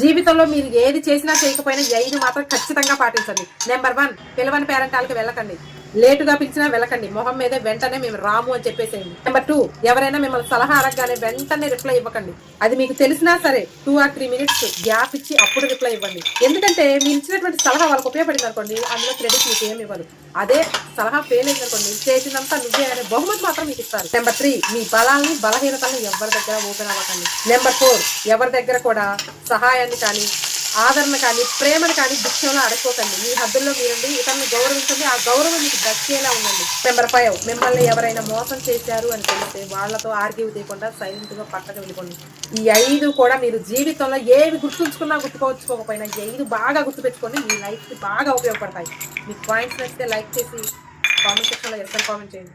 జీవితంలో మీరు ఏది చేసినా చేయకపోయినా ఐదు మాత్రం ఖచ్చితంగా పాటించండి. నెంబర్ వన్ పిలవని పేరెంటాలకు వెళ్ళకండి. లేటుగా పిలిచినా వెళ్ళకండి. మొహం మీదే వెంటనే మేము రాము అని చెప్పేసేయండి. నెంబర్ టూ ఎవరైనా మిమ్మల్ని సలహా అడగగానే వెంటనే రిప్లై ఇవ్వకండి. అది మీకు తెలిసినా సరే two or three minutes gap ఇచ్చి అప్పుడు రిప్లై ఇవ్వండి. ఎందుకంటే మీరు ఇచ్చినటువంటి సలహా వాళ్ళకి ఉపయోగపడింది అనుకోండి అందులో క్రెడిట్ మీకు ఏమి ఇవ్వదు. అదే సలహా ఫెయిల్ అయింది అనుకోండి చేసినంత నువ్వే అనే బహుమతి మాత్రం మీకు ఇస్తారు. నెంబర్ త్రీ మీ బలాల్ని బలహీనతల్ని ఎవరి దగ్గర ఓపెన్ అవ్వకండి. నెంబర్ ఫోర్ ఎవరి దగ్గర కూడా సహాయాన్ని కానీ ఆదరణ కానీ ప్రేమను కానీ దుఃఖంలో అడగపోకండి మీ హద్దుల్లో మీరండి. ఇతరులను గౌరవించండి. ఆ గౌరవం మీకు దక్కేలా ఉండండి. నెంబర్ ఫైవ్ మిమ్మల్ని ఎవరైనా మోసం చేశారు అని తెలిస్తే వాళ్ళతో ఆర్గ్యూ తీయకుండా సైలెంట్గా పక్కకు వెళ్ళిపోండి. ఈ ఐదు కూడా మీరు జీవితంలో ఏవి గుర్తుంచుకున్నా గుర్తుకోవచ్చుకోకపోయినా ఈ ఐదు బాగా గుర్తుపెట్టుకోండి. మీ లైఫ్కి బాగా ఉపయోగపడతాయి. మీ పాయింట్స్ నచ్చితే లైక్ చేసి కామెంట్ సెక్షన్లో ఎక్కడ కామెంట్ చేయండి.